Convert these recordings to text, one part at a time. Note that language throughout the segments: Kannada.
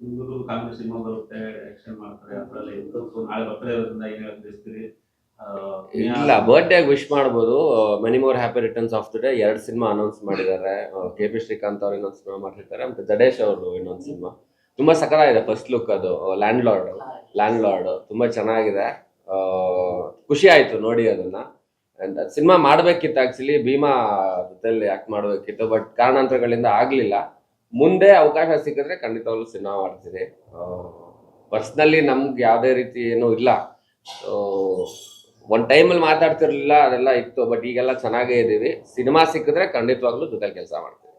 ನಿಮ್ದು ಕಾಂಗ್ರೆಸ್ ಸಿನಿಮಾ ಬರುತ್ತೆ ಎಲೆಕ್ಷನ್ ಮಾಡ್ತಾರೆ ಅದರಲ್ಲಿ ನಾಳೆ ಬರ್ತಾರೆ ಇರೋದ್ರಿಂದ ಏನ್ ಇಲ್ಲ ಬರ್ಡೇ ವಿಶ್ ಮಾಡ್ಬೋದು. Many more happy returns of the day ಎರಡು ಸಿನಿಮಾ ಅನೌನ್ಸ್ ಮಾಡಿದ್ದಾರೆ. ಕೆ ಪಿ ಶ್ರೀಕಾಂತ್ ಅವ್ರು ಇನ್ನೊಂದು ಸಿನಿಮಾ ಮಾಡಿರ್ತಾರೆ ಮತ್ತೆ ಜಡೇಶ್ ಅವರು ಇನ್ನೊಂದು ಸಿನಿಮಾ. ತುಂಬಾ ಸಖತ್ತಾಗಿದೆ ಫಸ್ಟ್ ಲುಕ್ ಅದು. ಲ್ಯಾಂಡ್ ಲಾರ್ಡ್ ಲ್ಯಾಂಡ್ ಲಾರ್ಡ್ ತುಂಬಾ ಚೆನ್ನಾಗಿದೆ. ಖುಷಿ ಆಯ್ತು ನೋಡಿ ಅದನ್ನ. ಸಿನಿಮಾ ಮಾಡ್ಬೇಕಿತ್ತು ಆಕ್ಚುಲಿ ಭೀಮಾ ಜೊತೆಯಲ್ಲಿ ಆಕ್ಟ್ ಮಾಡ್ಬೇಕಿತ್ತು. ಬಟ್ ಕಾರಣಾಂತರಗಳಿಂದ ಆಗ್ಲಿಲ್ಲ. ಮುಂದೆ ಅವಕಾಶ ಸಿಕ್ಕಿದ್ರೆ ಖಂಡಿತವಾಗ್ಲೂ ಸಿನಿಮಾ ಮಾಡ್ತೀನಿ. ಪರ್ಸ್ನಲಿ ನಮ್ಗೆ ಯಾವುದೇ ರೀತಿ ಏನೂ ಇಲ್ಲ. ಒಂದು ಟೈಮಲ್ಲಿ ಮಾತಾಡ್ತಿರ್ಲಿಲ್ಲ ಅದೆಲ್ಲ ಇತ್ತು ಬಟ್ ಈಗೆಲ್ಲ ಚೆನ್ನಾಗೇ ಇದ್ದೀವಿ. ಸಿನಿಮಾ ಸಿಕ್ಕಿದ್ರೆ ಖಂಡಿತವಾಗ್ಲೂ ಜೊತೆ ಕೆಲಸ ಮಾಡ್ತೀವಿ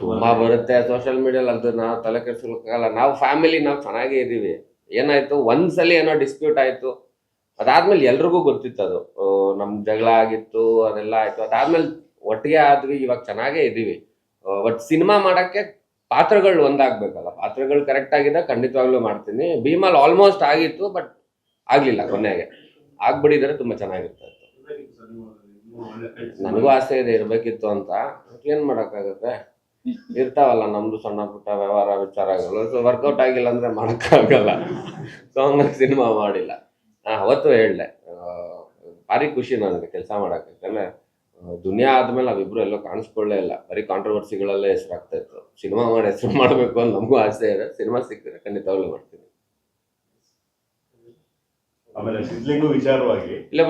ತುಂಬಾ ಬರುತ್ತೆ ಸೋಷಿಯಲ್ ಮೀಡಿಯಲ್ಲಿ ಅದು ನಾವು ತಲೆ ಕೆಡ್ಸ್ಕೊಳಕ್ಕಾಗಲ್ಲ. ನಾವು ಫ್ಯಾಮಿಲಿ ನಾವು ಚೆನ್ನಾಗೇ ಇದ್ದೀವಿ. ಏನಾಯ್ತು? ಒಂದ್ಸಲಿ ಏನೋ ಡಿಸ್ಪ್ಯೂಟ್ ಆಯ್ತು. ಅದಾದ್ಮೇಲೆ ಎಲ್ರಿಗೂ ಗೊತ್ತಿತ್ತು ಅದು. ನಮ್ ಜಗಳ ಆಗಿತ್ತು, ಅದೆಲ್ಲ ಆಯ್ತು. ಅದಾದ್ಮೇಲೆ ಒಟ್ಟಿಗೆ ಆದ್ವಿ, ಇವಾಗ ಚೆನ್ನಾಗೇ ಇದೀವಿ. ಬಟ್ ಸಿನಿಮಾ ಮಾಡಕ್ಕೆ ಪಾತ್ರಗಳು ಒಂದಾಗ್ಬೇಕಲ್ಲ. ಪಾತ್ರಗಳು ಕರೆಕ್ಟ್ ಆಗಿದೆ ಖಂಡಿತವಾಗ್ಲೂ ಮಾಡ್ತೀನಿ. ಭೀಮಲ್ ಆಲ್ಮೋಸ್ಟ್ ಆಗಿತ್ತು ಬಟ್ ಆಗ್ಲಿಲ್ಲ ಕೊನೆಗೆ. ಆಗ್ಬಿಡಿದ್ರೆ ತುಂಬಾ ಚೆನ್ನಾಗಿರ್ತದೆ. ನನಗೂ ಆಸೆ ಇದೆ, ಇರ್ಬೇಕಿತ್ತು ಅಂತ. ಏನ್ ಮಾಡಕ್ಕಾಗತ್ತೆ? ಇರ್ತಾವಲ್ಲ ನಮ್ದು ಸಣ್ಣ ಪುಟ್ಟ ವ್ಯವಹಾರ ವಿಚಾರಗಳು. ಸೊ ವರ್ಕೌಟ್ ಆಗಿಲ್ಲ ಅಂದ್ರೆ ಮಾಡಕ್ಕಾಗಲ್ಲ. ಸೊ ಹಂಗಾಗಿ ಸಿನಿಮಾ ಮಾಡಿಲ್ಲ. ನಾ ಅವತ್ತು ಹೇಳಿದೆ ಭಾರಿ ಖುಷಿ ನನಗೆ ಕೆಲಸ ಮಾಡೋಕ್ಕೆ ಯಾಕಂದರೆ ದುನಿಯಾ ಆದಮೇಲೆ ನಾವಿಬ್ರು ಎಲ್ಲೋ ಕಾಣಿಸ್ಕೊಳ್ಳೇ ಇಲ್ಲ. ಬರೀ ಕಾಂಟ್ರವರ್ಸಿಗಳಲ್ಲೇ ಹೆಸರಾಗ್ತಾ ಇತ್ತು. ಸಿನಿಮಾ ಮಾಡಿ ಹೆಸರು ಮಾಡಬೇಕು ಅಂತ ನಮಗೂ ಆಸೆ ಇದೆ. ಸಿನಿಮಾ ಸಿಕ್ಕಿದ್ರೆ ಖಂಡಿತವಾಗ್ಲೂ ಮಾಡ್ತೀನಿ. ಆಮೇಲೆ ಸಿದ್ಲಿಂಗು ವಿಚಾರವಾಗಿ. ಇಲ್ಲ